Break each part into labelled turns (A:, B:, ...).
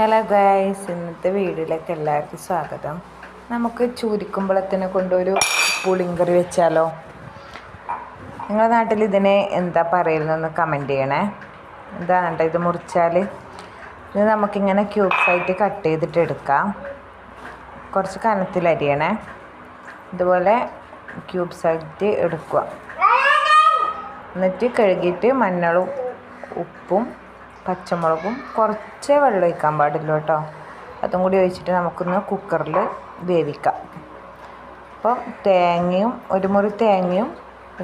A: Hello guys ഇന്നത്തെ വീഡിയോയിലേക്ക് എല്ലാവർക്കും സ്വാഗതം. നമുക്ക് ചൂരിക്കുമ്പളത്തിനെ കൊണ്ടൊരു പുളിങ്കറി വെച്ചാലോ? നിങ്ങളുടെ നാട്ടിൽ ഇതിനെ എന്താ പറയുന്നതെന്ന് കമന്റ് ചെയ്യണേ. എന്താണ് കേട്ടോ ഇത് മുറിച്ചാൽ? ഇത് നമുക്കിങ്ങനെ ക്യൂബ്സായിട്ട് കട്ട് ചെയ്തിട്ട് എടുക്കാം. കുറച്ച് കനത്തിൽ അരിയണേ. ഇതുപോലെ ക്യൂബ്സായിട്ട് എടുക്കുക. എന്നിട്ട് കഴുകിയിട്ട് മഞ്ഞളും ഉപ്പും പച്ചമുളകും കുറച്ചേ വെള്ളം ഒഴിക്കാൻ പാടില്ല കേട്ടോ. അതും കൂടി ഒഴിച്ചിട്ട് നമുക്കൊന്ന് കുക്കറിൽ വേവിക്കാം. അപ്പോൾ തേങ്ങയും ഒരു മുറി തേങ്ങയും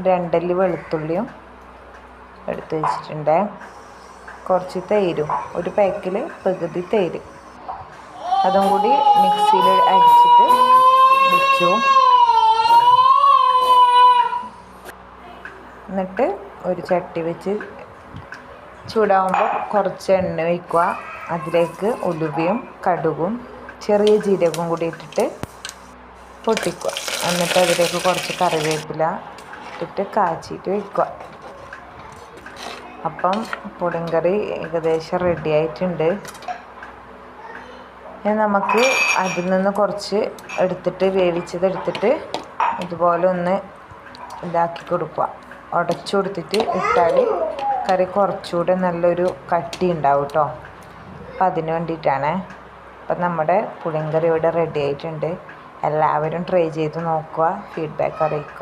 A: രണ്ടല്ലി വെളുത്തുള്ളിയും എടുത്ത് വെച്ചിട്ടുണ്ട്. കുറച്ച് തൈരും ഒരു പാക്കിൽ പകുതി തൈര്. അതും കൂടി മിക്സിയിൽ അടിച്ചിട്ട് വെച്ചു. എന്നിട്ട് ഒരു ചട്ടി വെച്ച് ചൂടാകുമ്പോൾ കുറച്ച് എണ്ണ ഒഴിക്കുക. അതിലേക്ക് ഉലുവയും കടുകും ചെറിയ ജീരകവും കൂടി ഇട്ടിട്ട് പൊട്ടിക്കുക. എന്നിട്ട് അതിലേക്ക് കുറച്ച് കറിവേപ്പില ഇട്ടിട്ട് കാച്ചിട്ട് വയ്ക്കുക അപ്പം പുളിങ്കറി ഏകദേശം റെഡി ആയിട്ടുണ്ട്. ഇനി നമുക്ക് അതിൽ നിന്ന് കുറച്ച് എടുത്തിട്ട് വേവിച്ചത് എടുത്തിട്ട് ഇതുപോലെ ഒന്ന് ഇതാക്കി കൊടുക്കുക. ഉടച്ചു കൊടുത്തിട്ട് ഇട്ടാൽ കറി കുറച്ചുകൂടെ നല്ലൊരു കട്ടി ഉണ്ടാവും കേട്ടോ അപ്പം അതിന് വേണ്ടിയിട്ടാണ്. അപ്പം നമ്മുടെ പുളിങ്കറി ഇവിടെ റെഡി ആയിട്ടുണ്ട്. എല്ലാവരും ട്രൈ ചെയ്ത് നോക്കുക. ഫീഡ്ബാക്ക് അറിയിക്കുക.